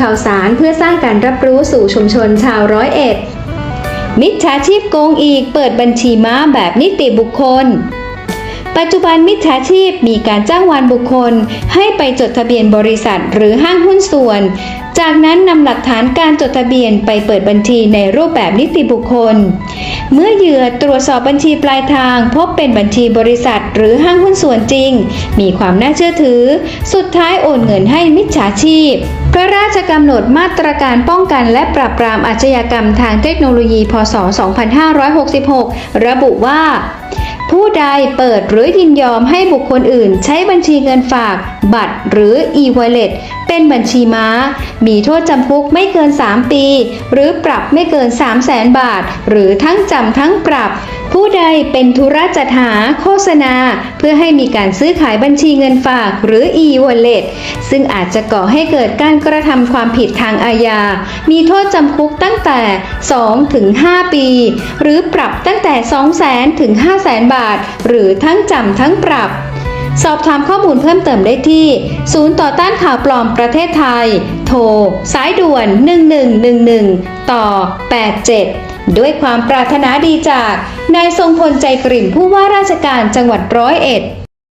ข่าวสารเพื่อสร้างการรับรู้สู่ชุมชนชาวร้อยเอ็ด มิจฉาชีพโกงอีกเปิดบัญชีม้าแบบนิติบุคคล ปัจจุบันมิจฉาชีพมีการจ้างวานบุคคล ให้ไปจดทะเบียนบริษัทหรือห้างหุ้นส่วน จากนั้นนำหลักฐานการจดทะเบียนไปเปิดบัญชีในรูปแบบนิติบุคคล เมื่อเหยื่อตรวจสอบบัญชีปลายทาง พบเป็นบัญชีบริษัทหรือห้างหุ้นส่วนจริง มีความน่าเชื่อถือ สุดท้ายโอนเงินให้มิจฉาชีพ พระราชกำหนดมาตรการป้องกันและปราบปรามอาชญากรรมทางเทคโนโลยี พศ 2566 ระบุว่าผู้ใดเปิดหรือยินยอมให้บุคคลอื่น ใช้บัญชีเงินฝาก บัตรหรือ e-wallet เป็นบัญชีม้า มีโทษจำคุกไม่เกิน 3 ปี หรือปรับไม่เกิน 3 0 0แสนบาท หรือทั้งจำทั้งปรับ ผู้ใดเป็นธุระจัดหาโฆษณา เพื่อให้มีการซื้อขายบัญชีเงินฝากหรือ e-wallet ซึ่งอาจจะก่อให้เกิดการกระทำความผิดทางอาญา มีโทษจำคุกตั้งแต่ 2 ถึง 5 ปี หรือปรับตั้งแต่ 2 0 0 0 0 0 ถึง 5 0 0 0 0 0 บาท หรือทั้งจำทั้งปรับ สอบถามข้อมูลเพิ่มเติมได้ที่ ศูนย์ต่อต้านข่าวปลอมประเทศไทย โทร สายด่วน 1111 ต่อ 87 ด้วยความปรารถนาดีจาก นายทรงพลใจกริ่มผู้ว่าราชการจังหวัดร้อยเอ็ด